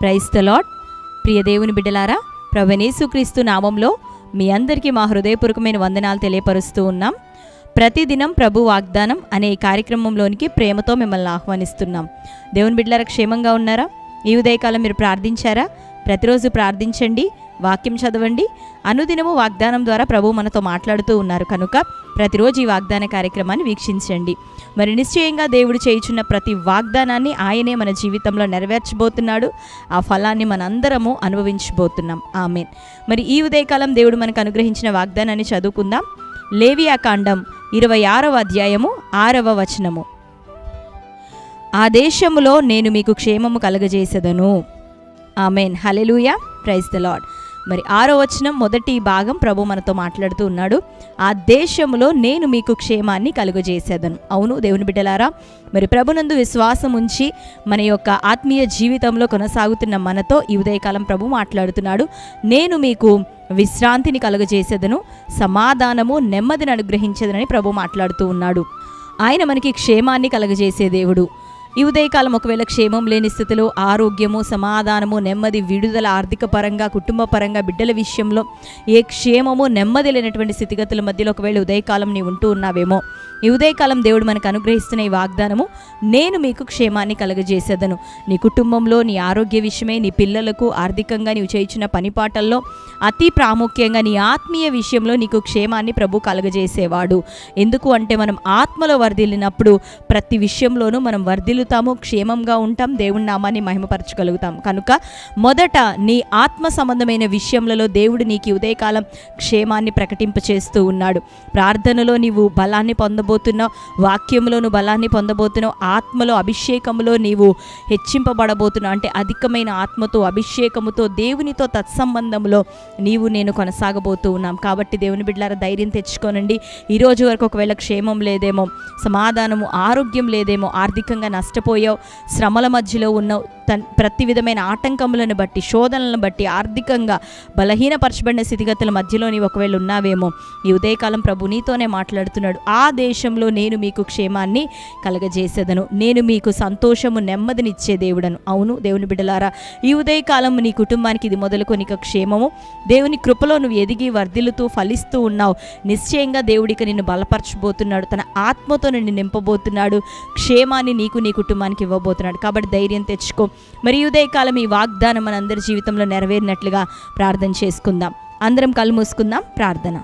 Price the lord ప్రియ దేవుని బిడ్డలారా ప్రవణేసుక్రీస్తు నామంలో మీ అందరికీ మా హృదయపూర్వకమైన వందనాలు తెలియపరుస్తూ ఉన్నాం. ప్రతిదినం ప్రభు వాగ్దానం అనే కార్యక్రమంలోనికి ప్రేమతో మిమ్మల్ని ఆహ్వానిస్తున్నాం. దేవుని బిడ్డలారా క్షేమంగా ఉన్నారా? ఈ ఉదయకాలం మీరు ప్రార్థించారా? ప్రతిరోజు ప్రార్థించండి వాక్యం చదవండి అనుదినము వాగ్దానం ద్వారా ప్రభు మనతో మాట్లాడుతూ ఉన్నారు కనుక ప్రతిరోజు ఈ వాగ్దాన కార్యక్రమాన్ని వీక్షించండి. మరి నిశ్చయంగా దేవుడు చేయుచున్న ప్రతి వాగ్దానాన్ని ఆయనే మన జీవితంలో నెరవేర్చబోతున్నాడు. ఆ ఫలాన్ని మనందరము అనుభవించబోతున్నాం. ఆమెన్. మరి ఈ ఉదయకాలం దేవుడు మనకు అనుగ్రహించిన వాగ్దానాన్ని చదువుకుందాం. లేవియా కాండం ఇరవై ఆరవ అధ్యాయము ఆరవ వచనము. ఆ దేశములో నేను మీకు క్షేమము కలగజేసెదను. Amen. Hallelujah praise the Lord మరి ఆరో వచనం మొదటి భాగం ప్రభు మనతో మాట్లాడుతూ ఉన్నాడు ఆ దేశంలో నేను మీకు క్షేమాన్ని కలుగజేసేదను. అవును దేవుని బిడ్డలారా మరి ప్రభునందు విశ్వాసం ఉంచి మన యొక్క ఆత్మీయ జీవితంలో కొనసాగుతున్న మనతో ఈ ఉదయకాలం ప్రభు మాట్లాడుతున్నాడు నేను మీకు విశ్రాంతిని కలుగజేసేదను సమాధానము నెమ్మదిని అనుగ్రహించేదనని ప్రభు మాట్లాడుతూ ఉన్నాడు. ఆయన మనకి క్షేమాన్ని కలగజేసే దేవుడు. ఈ ఉదయకాలం ఒకవేళ క్షేమం లేని స్థితిలో ఆరోగ్యము సమాధానము నెమ్మది విడుదల ఆర్థిక పరంగా కుటుంబ పరంగా బిడ్డల విషయంలో ఏ క్షేమము నెమ్మది లేనటువంటి స్థితిగతుల మధ్యలో ఒకవేళ ఉదయకాలం నీ ఉంటూ ఉన్నావేమో. ఈ ఉదయకాలం దేవుడు మనకు అనుగ్రహిస్తున్న ఈ వాగ్దానము నేను మీకు క్షేమాన్ని కలగజేసేదను. నీ కుటుంబంలో నీ ఆరోగ్య విషయమే నీ పిల్లలకు ఆర్థికంగా నీవు చేయించిన పనిపాటల్లో అతి ప్రాముఖ్యంగా నీ ఆత్మీయ విషయంలో నీకు క్షేమాన్ని ప్రభు కలగజేసేవాడు. ఎందుకు అంటే మనం ఆత్మలో వర్ధిల్లినప్పుడు ప్రతి విషయంలోనూ మనం వర్ధిల్లుతాము క్షేమంగా ఉంటాం దేవుని నామాన్ని మహిమపరచగలుగుతాం. కనుక మొదట నీ ఆత్మ సంబంధమైన విషయములలో దేవుడు నీకు ఉదయకాలం క్షేమాన్ని ప్రకటింపచేస్తూ ఉన్నాడు. ప్రార్థనలో నీవు బలాన్ని పొందబోతున్నావు వాక్యంలో నువ్వు బలాన్ని పొందబోతున్నావు ఆత్మలో అభిషేకములో నీవు హెచ్చింపబడబోతున్నావు. అంటే అధికమైన ఆత్మతో అభిషేకముతో దేవునితో తత్సంబంధంలో నీవు నేను కొనసాగబోతూ ఉన్నాం. కాబట్టి దేవుని బిడ్డలారా ధైర్యం తెచ్చుకోనండి. ఈ రోజు వరకు ఒకవేళ క్షేమం లేదేమో సమాధానము ఆరోగ్యం లేదేమో ఆర్థికంగా నష్టం నష్టపోయావు. శ్రమల మధ్యలో ఉన్నావు తన్ ప్రతి విధమైన ఆటంకములను బట్టి శోధనలను బట్టి ఆర్థికంగా బలహీనపరచబడిన స్థితిగతుల మధ్యలో నీవు ఒకవేళ ఉన్నావేమో ఈ ఉదయకాలం ప్రభు నీతోనే మాట్లాడుతున్నాడు. ఆ దేశంలో నేను మీకు క్షేమాన్ని కలగజేసేదను. నేను మీకు సంతోషము నెమ్మదినిచ్చే దేవుడను. అవును దేవుని బిడ్డలారా ఈ ఉదయకాలం నీ కుటుంబానికి ఇది మొదలుకొని క్షేమము. దేవుని కృపలో నువ్వు ఎదిగి వర్ధిల్లుతూ ఫలిస్తూ ఉన్నావు. నిశ్చయంగా దేవుడికి నిన్ను బలపరచబోతున్నాడు. తన ఆత్మతో నిన్ను నింపబోతున్నాడు. క్షేమాన్ని నీకు నీ కుటుంబానికి ఇవ్వబోతున్నాడు. కాబట్టి ధైర్యం తెచ్చుకో. మరి ఉదయకాలం ఈ వాగ్దానం మనందరి జీవితంలో నెరవేరినట్లుగా ప్రార్థన చేసుకుందాం. అందరం కళ్ళు మూసుకుందాం. ప్రార్థన.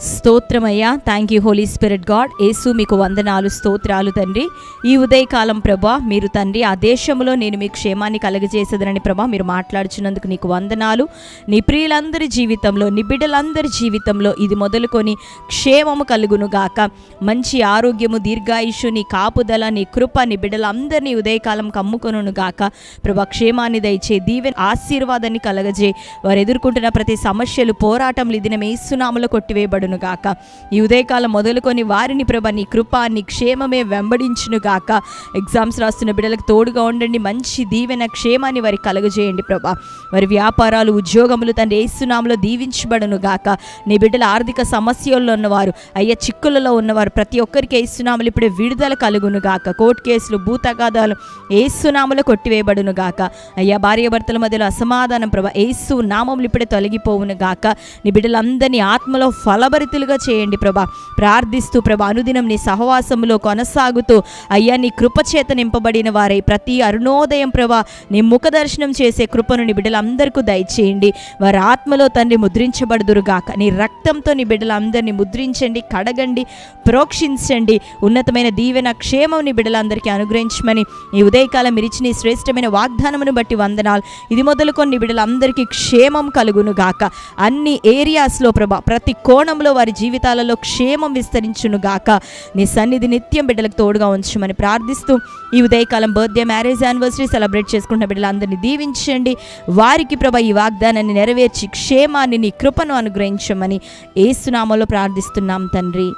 స్తోత్రమయ్యా. Thank you Holy Spirit God Yesu మీకు వందనాలు స్తోత్రాలు తండ్రి. ఈ ఉదయకాలం ప్రభా మీరు తండ్రి ఆ దేశంలో నేను మీ క్షేమాన్ని కలగజేసేదనని ప్రభా మీరు మాట్లాడుచున్నందుకు నీకు వందనాలు. నీ ప్రియులందరి జీవితంలో నీ బిడ్డలందరి జీవితంలో ఇది మొదలుకొని క్షేమము కలుగును గాక. మంచి ఆరోగ్యము దీర్ఘాయుషు నీ కాపుదల నీ కృప నీ బిడ్డలందరినీ ఉదయకాలం కమ్ముకొనును గాక. ప్రభా క్షేమాన్ని దయచే దీవెన ఆశీర్వాదాన్ని కలగజే వారు ఎదుర్కొంటున్న ప్రతి సమస్యలు పోరాటంలు ఇది మేసునామలో కొట్టివేయబడును. గాక ఈ ఉదయకాలం మొదలుకొని వారిని ప్రభ నీ కృప నీ క్షేమమే వెంబడించును గాక ఎగ్జామ్స్ రాస్తున్న బిడ్డలకు తోడుగా ఉండండి. మంచి దీవెన క్షేమాన్ని వారికి కలుగజేయండి ప్రభా. వారి వ్యాపారాలు ఉద్యోగములు తండ్రి ఏసునామలో దీవించబడును గాక నీ బిడ్డల ఆర్థిక సమస్యల్లో ఉన్నవారు అయ్యా చిక్కులలో ఉన్నవారు ప్రతి ఒక్కరికి ఏసునామలు ఇప్పుడే విడుదల కలుగును గాక కోర్టు కేసులు భూతగాదాలు ఏసునామలో కొట్టివేయబడును గాక అయ్యా భార్యాభర్తల మధ్యలో అసమాధానం ప్రభా ఏసు నామములు ఇప్పుడే తొలగిపోవును గాక నీ బిడ్డలందరినీ ఆత్మలో ఫలభరితులుగా చేయండి ప్రభా. ప్రార్థిస్తూ ప్రభా అనుదినం నీ సహవాసంలో కొనసాగుతూ అయ్యా నీ కృపచేత నింపబడిన వారై ప్రతి అరుణోదయం ప్రభా నీ ముఖ దర్శనం చేసే కృపను నీ బిడ్డలందరికీ దయచేయండి. వారి ఆత్మలో తండ్రి ముద్రించబడుదురుగాక. నీ రక్తంతో నీ బిడ్డలందరినీ ముద్రించండి కడగండి ప్రోక్షించండి. ఉన్నతమైన దీవెన క్షేమం నీ బిడ్డలందరికీ అనుగ్రహించమని ఈ ఉదయకాలం మీరు ఇచ్చిన ఈ శ్రేష్టమైన వాగ్దానమును బట్టి వందనాలు. ఇది మొదలుకొని బిడ్డలందరికీ క్షేమం కలుగును గాక అన్ని ఏరియాస్లో ప్రభా ప్రతి కోణంలో వారి జీవితాలలో క్షేమం విస్తరించును గాక. నీ సన్నిధి నిత్యం బిడ్డలకు తోడుగా ఉంచమని ప్రార్థిస్తూ ఈ ఉదయకాలం బర్త్డే మ్యారేజ్ యానివర్సరీ సెలబ్రేట్ చేసుకుంటున్న బిడ్డలందరినీ దీవించండి. వారికి ప్రభ ఈ వాగ్దానాన్ని నెరవేర్చి క్షేమాన్ని నీ కృపను అనుగ్రహించమని ఏసునామలో ప్రార్థిస్తున్నాం తండ్రి.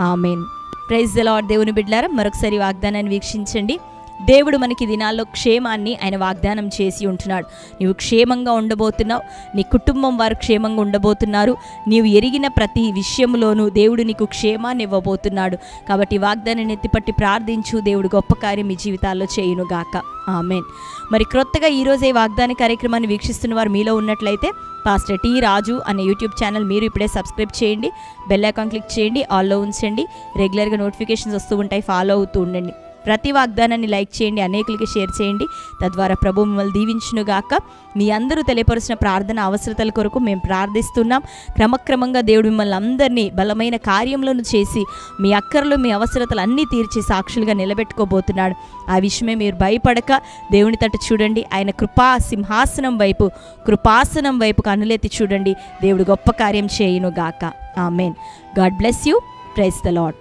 ఆమెన్. ప్రైజ్ ద లార్డ్ దేవుని బిడ్డలారా మరొకసారి వాగ్దానాన్ని వీక్షించండి. దేవుడు మనకి దినాల్లో క్షేమాన్ని ఆయన వాగ్దానం చేసి ఉంటున్నాడు. నీవు క్షేమంగా ఉండబోతున్నావు. నీ కుటుంబం వారు క్షేమంగా ఉండబోతున్నారు. నీవు ఎరిగిన ప్రతి విషయంలోనూ దేవుడు నీకు క్షేమాన్ని ఇవ్వబోతున్నాడు. కాబట్టి వాగ్దానాన్ని ఎత్తిపట్టి ప్రార్థించు. దేవుడు గొప్ప కార్యం మీ జీవితాల్లో చేయునుగాక ఆమెన్. మరి క్రొత్తగా ఈరోజే ఈ వాగ్దాన కార్యక్రమాన్ని వీక్షిస్తున్న వారు మీలో ఉన్నట్లయితే పాస్టర్ టీ రాజు అనే యూట్యూబ్ ఛానల్ మీరు ఇప్పుడే సబ్స్క్రైబ్ చేయండి. బెల్ ఐకాన్ క్లిక్ చేయండి. ఆల్లో ఉంచండి. రెగ్యులర్గా నోటిఫికేషన్స్ వస్తూ ఉంటాయి. ఫాలో అవుతూ ఉండండి. ప్రతి వాగ్దానాన్ని లైక్ చేయండి అనేకులకి షేర్ చేయండి. తద్వారా ప్రభు మిమ్మల్ని దీవించునుగాక. మీ అందరూ తెలియపరిచిన ప్రార్థన అవసరతల కొరకు మేము ప్రార్థిస్తున్నాం. క్రమక్రమంగా దేవుడు మిమ్మల్ని అందరినీ బలమైన కార్యములను చేసి మీ అక్కర్లు మీ అవసరతలు అన్నీ తీర్చి సాక్షులుగా నిలబెట్టుకోబోతున్నాడు. ఆ విషయమే మీరు భయపడక దేవుని తట్టు చూడండి. ఆయన కృపా సింహాసనం వైపు కృపాసనం వైపు కన్నులెత్తి చూడండి. దేవుడు గొప్ప కార్యం చేయునుగాక. Amen. God bless you. Praise the Lord